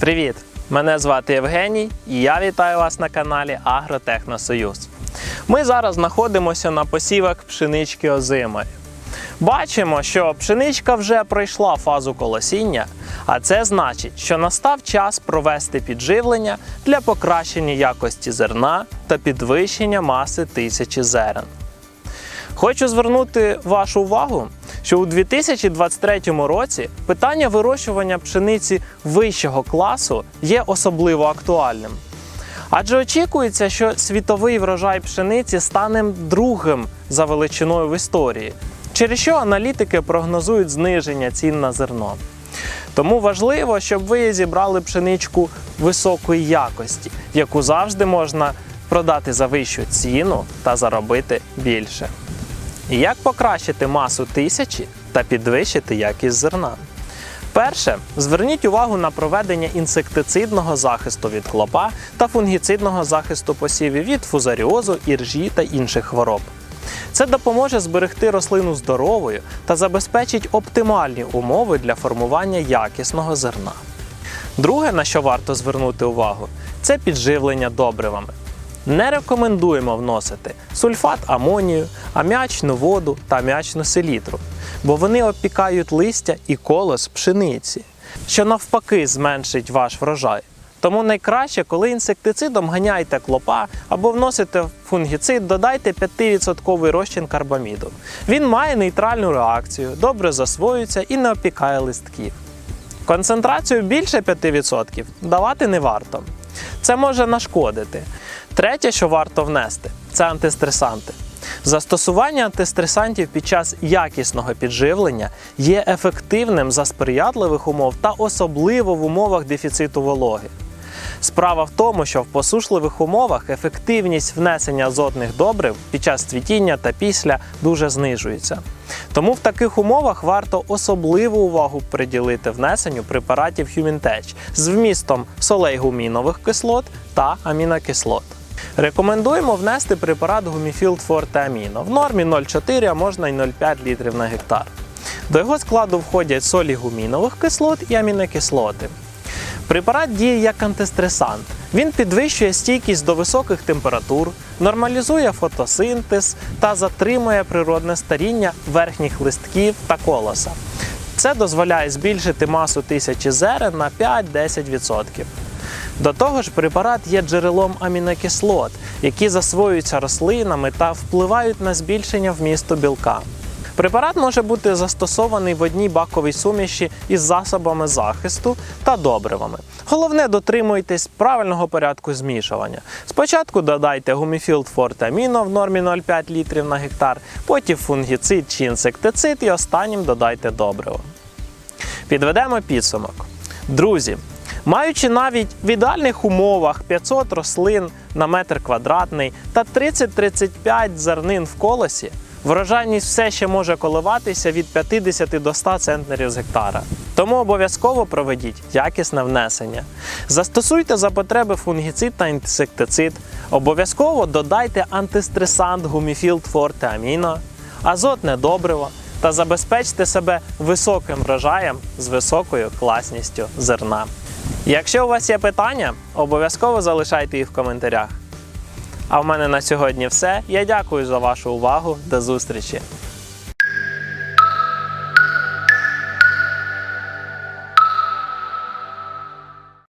Привіт! Мене звати Євгеній і я вітаю вас на каналі Агротехносоюз. Ми зараз знаходимося на посівах пшенички озимої. Бачимо, що пшеничка вже пройшла фазу колосіння, а це значить, що настав час провести підживлення для покращення якості зерна та підвищення маси тисячі зерен. Хочу звернути вашу увагу, що у 2023 році питання вирощування пшениці вищого класу є особливо актуальним. Адже очікується, що світовий врожай пшениці стане другим за величиною в історії, через що аналітики прогнозують зниження цін на зерно. Тому важливо, щоб ви зібрали пшеничку високої якості, яку завжди можна продати за вищу ціну та заробити більше. Як покращити масу тисячі та підвищити якість зерна? Перше, зверніть увагу на проведення інсектицидного захисту від клопа та фунгіцидного захисту посівів від фузаріозу, іржі та інших хвороб. Це допоможе зберегти рослину здоровою та забезпечить оптимальні умови для формування якісного зерна. Друге, на що варто звернути увагу, це підживлення добривами. Не рекомендуємо вносити сульфат амонію, аміачну воду та аміачну селітру, бо вони опікають листя і колос пшениці, що навпаки зменшить ваш врожай. Тому найкраще, коли інсектицидом ганяйте клопа або вносите фунгіцид, додайте 5% розчин карбаміду. Він має нейтральну реакцію, добре засвоюється і не опікає листків. Концентрацію більше 5% давати не варто. Це може нашкодити. Третє, що варто внести, це антистресанти. Застосування антистресантів під час якісного підживлення є ефективним за сприятливих умов та особливо в умовах дефіциту вологи. Справа в тому, що в посушливих умовах ефективність внесення азотних добрив під час цвітіння та після дуже знижується. Тому в таких умовах варто особливу увагу приділити внесенню препаратів HumanTech з вмістом солей гумінових кислот та амінокислот. Рекомендуємо внести препарат Гуміфілд Форте Аміно в нормі 0,4, а можна й 0,5 літрів на гектар. До його складу входять солі гумінових кислот і амінокислоти. Препарат діє як антистресант. Він підвищує стійкість до високих температур, нормалізує фотосинтез та затримує природне старіння верхніх листків та колоса. Це дозволяє збільшити масу тисячі зерен на 5-10%. До того ж, препарат є джерелом амінокислот, які засвоюються рослинами та впливають на збільшення вмісту білка. Препарат може бути застосований в одній баковій суміші із засобами захисту та добривами. Головне, дотримуйтесь правильного порядку змішування. Спочатку додайте гуміфілд Форте Аміно в нормі 0,5 літрів на гектар, потім фунгіцид чи інсектицид і останнім додайте добриво. Підведемо підсумок. Друзі, маючи навіть в ідеальних умовах 500 рослин на метр квадратний та 30-35 зернин в колосі, врожайність все ще може коливатися від 50 до 100 центнерів з гектара. Тому обов'язково проведіть якісне внесення. Застосуйте за потреби фунгіцид та інсектицид. Обов'язково додайте антистресант гуміфілд Форте Аміно, азотне добриво та забезпечте себе високим врожаєм з високою класністю зерна. Якщо у вас є питання, обов'язково залишайте їх в коментарях. А в мене на сьогодні все. Я дякую за вашу увагу. До зустрічі!